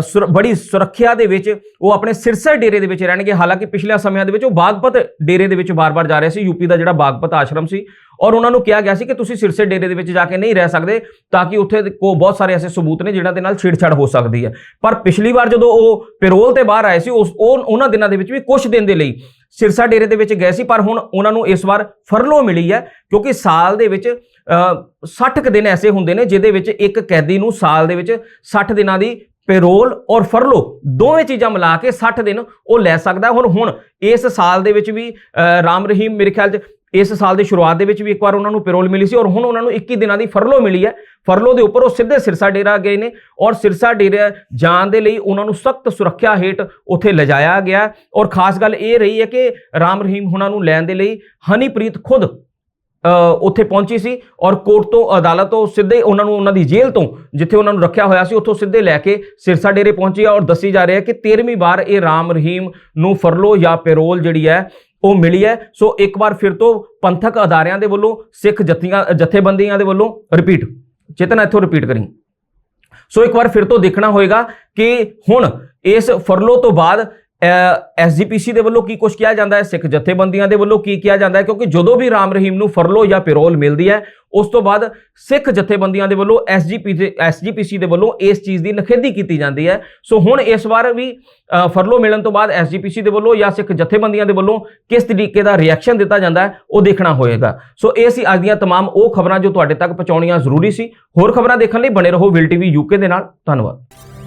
[SPEAKER 1] ਸੁਰ- ਬੜੀ ਸੁਰੱਖਿਆ ਦੇ ਵਿੱਚ ਉਹ ਆਪਣੇ ਸਿਰਸਾ ਡੇਰੇ ਦੇ ਵਿੱਚ ਰਹਿਣਗੇ। ਹਾਲਾਂਕਿ ਪਿਛਲੇ ਸਮਿਆਂ ਦੇ ਵਿੱਚ ਉਹ ਬਾਗਪਤ ਡੇਰੇ ਦੇ ਵਿੱਚ ਬਾਰ-ਬਾਰ ਜਾ ਰਹੇ ਸੀ। ਯੂਪੀ ਦਾ ਜਿਹੜਾ ਬਾਗਪਤ ਆਸ਼ਰਮ ਸੀ। ਔਰ ਉਹਨਾਂ ਨੂੰ ਕਿਹਾ ਗਿਆ ਸੀ ਕਿ ਤੁਸੀਂ ਸਿਰਸੇ ਡੇਰੇ ਦੇ ਵਿੱਚ ਜਾ ਕੇ ਨਹੀਂ ਰਹਿ ਸਕਦੇ ਤਾਂ ਕਿ ਉੱਥੇ ਕੋ, ਬਹੁਤ ਸਾਰੇ ਐਸੇ ਸਬੂਤ ਨੇ ਜਿਨ੍ਹਾਂ ਦੇ ਨਾਲ ਛੇੜਛਾੜ ਹੋ ਸਕਦੀ ਹੈ। ਪਰ ਪਿਛਲੀ ਵਾਰ ਜਦੋਂ ਉਹ ਪੈਰੋਲ ਤੇ ਬਾਹਰ ਆਏ ਸੀ, ਉਸ, ਉਹ, ਉਹਨਾਂ ਦਿਨਾਂ ਦੇ ਵਿੱਚ ਵੀ ਕੁਝ ਦਿਨ ਦੇ ਲਈ ਸਿਰਸਾ ਡੇਰੇ ਦੇ ਵਿੱਚ ਗਏ ਸੀ। ਪਰ ਹੁਣ ਉਹਨਾਂ ਨੂੰ ਇਸ ਵਾਰ ਫਰਲੋ ਮਿਲੀ ਹੈ ਕਿਉਂਕਿ ਸਾਲ ਦੇ ਵਿੱਚ 60 ਕੁ ਦਿਨ ਐਸੇ ਹੁੰਦੇ ਨੇ ਜਿਹਦੇ ਵਿੱਚ ਇੱਕ ਕੈਦੀ ਨੂੰ ਸਾਲ ਦੇ ਵਿੱਚ 60 ਦਿਨਾਂ ਦੀ ਪੈਰੋਲ ਔਰ ਫਰਲੋ ਦੋਵੇਂ ਚੀਜ਼ਾਂ ਮਿਲਾ ਕੇ 60 ਦਿਨ ਉਹ ਲੈ ਸਕਦਾ ਹੁਣ ਹੁਣ ਇਸ ਸਾਲ ਦੇ ਵਿੱਚ ਵੀ ਰਾਮ ਰਹੀਮ ਮੇਰੇ ਖਿਆਲ 'ਚ ਇਸ ਸਾਲ ਦੀ ਸ਼ੁਰੂਆਤ ਦੇ ਵਿੱਚ ਵੀ ਇੱਕ ਵਾਰ ਉਹਨਾਂ ਨੂੰ ਪੈਰੋਲ ਮਿਲੀ ਸੀ ਔਰ ਹੁਣ ਉਹਨਾਂ ਨੂੰ 21 ਦਿਨਾਂ ਦੀ ਫਰਲੋ ਮਿਲੀ ਹੈ। ਫਰਲੋ ਦੇ ਉੱਪਰ ਉਹ ਸਿੱਧੇ ਸਿਰਸਾ ਡੇਰਾ ਗਏ ਨੇ ਔਰ ਸਿਰਸਾ ਡੇਰਾ ਜਾਣ ਦੇ ਲਈ ਉਹਨਾਂ ਨੂੰ ਸਖਤ ਸੁਰੱਖਿਆ ਹੇਠ ਉੱਥੇ ਲਿਜਾਇਆ ਗਿਆ ਔਰ ਖਾਸ ਗੱਲ ਇਹ ਰਹੀ ਹੈ ਕਿ ਰਾਮ ਰਹੀਮ ਉਹਨਾਂ ਨੂੰ ਲੈਣ ਦੇ ਲਈ ਹਨੀਪ੍ਰੀਤ ਖੁਦ ਉੱਥੇ ਪਹੁੰਚੀ ਸੀ ਔਰ ਕੋਰਟ ਤੋਂ ਅਦਾਲਤ ਤੋਂ ਸਿੱਧੇ ਉਹਨਾਂ ਨੂੰ ਉਹਨਾਂ ਦੀ ਜੇਲ੍ਹ ਤੋਂ, ਜਿੱਥੇ ਉਹਨਾਂ ਨੂੰ ਰੱਖਿਆ ਹੋਇਆ ਸੀ, ਉੱਥੋਂ ਸਿੱਧੇ ਲੈ ਕੇ ਸਿਰਸਾ ਡੇਰੇ ਪਹੁੰਚੀ ਆ ਔਰ ਦੱਸੀ ਜਾ ਰਿਹਾ ਹੈ ਕਿ 13ਵੀਂ ਵਾਰ ਇਹ ਰਾਮ ਰਹੀਮ ਨੂੰ ਫਰਲੋ ਜਾਂ ਪੈਰੋਲ ਜਿਹੜੀ ਹੈ, ਉਹ ਮਿਲੀ ਹੈ। ਸੋ ਇੱਕ ਵਾਰ ਫਿਰ ਤੋਂ ਪੰਥਕ ਅਦਾਰਿਆਂ ਦੇ ਵੱਲੋਂ, ਸਿੱਖ ਜਥੀਆਂ, ਜਥੇਬੰਦੀਆਂ ਦੇ ਵੱਲੋਂ ਰਿਪੀਟ ਚੇਤਨਾ ਇੱਥੋਂ ਰਿਪੀਟ ਕਰੀ। ਸੋ ਇੱਕ ਵਾਰ ਫਿਰ ਤੋਂ ਦੇਖਣਾ ਹੋਏਗਾ ਕਿ ਹੁਣ ਇਸ ਫਰਲੋ ਤੋਂ ਬਾਅਦ ਐਸਜੀਪੀਸੀ ਦੇ ਵੱਲੋਂ ਕੀ ਕੁਝ ਕਿਹਾ ਜਾਂਦਾ ਹੈ ਸਿੱਖ ਜਥੇਬੰਦੀਆਂ ਦੇ ਵੱਲੋਂ ਕੀ ਕਿਹਾ ਜਾਂਦਾ ਹੈ ਕਿਉਂਕਿ ਜਦੋਂ ਵੀ ਰਾਮ ਰਹੀਮ ਨੂੰ ਫਰਲੋ ਜਾਂ ਪੈਰੋਲ ਮਿਲਦੀ ਹੈ ਉਸ ਤੋਂ ਬਾਅਦ ਸਿੱਖ ਜਥੇਬੰਦੀਆਂ ਦੇ ਵੱਲੋਂ ਐਸਜੀਪੀ ਦੇ ਐਸਜੀਪੀਸੀ ਦੇ ਵੱਲੋਂ ਇਸ ਚੀਜ਼ ਦੀ ਨਖੇਦੀ ਕੀਤੀ ਜਾਂਦੀ ਹੈ ਸੋ ਹੁਣ ਇਸ ਵਾਰ ਵੀ ਅ, ਫਰਲੋ ਮਿਲਣ ਤੋਂ ਬਾਅਦ ਐਸਜੀਪੀਸੀ ਦੇ ਵੱਲੋਂ ਜਾਂ ਸਿੱਖ ਜਥੇਬੰਦੀਆਂ ਦੇ ਵੱਲੋਂ ਕਿਸ ਤਰੀਕੇ ਦਾ ਰਿਐਕਸ਼ਨ ਦਿੱਤਾ ਜਾਂਦਾ ਹੈ ਉਹ ਦੇਖਣਾ ਹੋਏਗਾ ਸੋ ਇਹ ਸੀ ਅੱਜ ਦੀਆਂ तमाम ਉਹ ਖਬਰਾਂ ਜੋ ਤੁਹਾਡੇ ਤੱਕ ਪਹੁੰਚਾਉਣੀਆਂ ਜ਼ਰੂਰੀ ਸੀ ਹੋਰ ਖਬਰਾਂ ਦੇਖਣ ਲਈ ਬਣੇ ਰਹੋ ਵਿਲ ਟੀਵੀ ਯੂਕੇ ਦੇ ਨਾਲ ਧੰਨਵਾਦ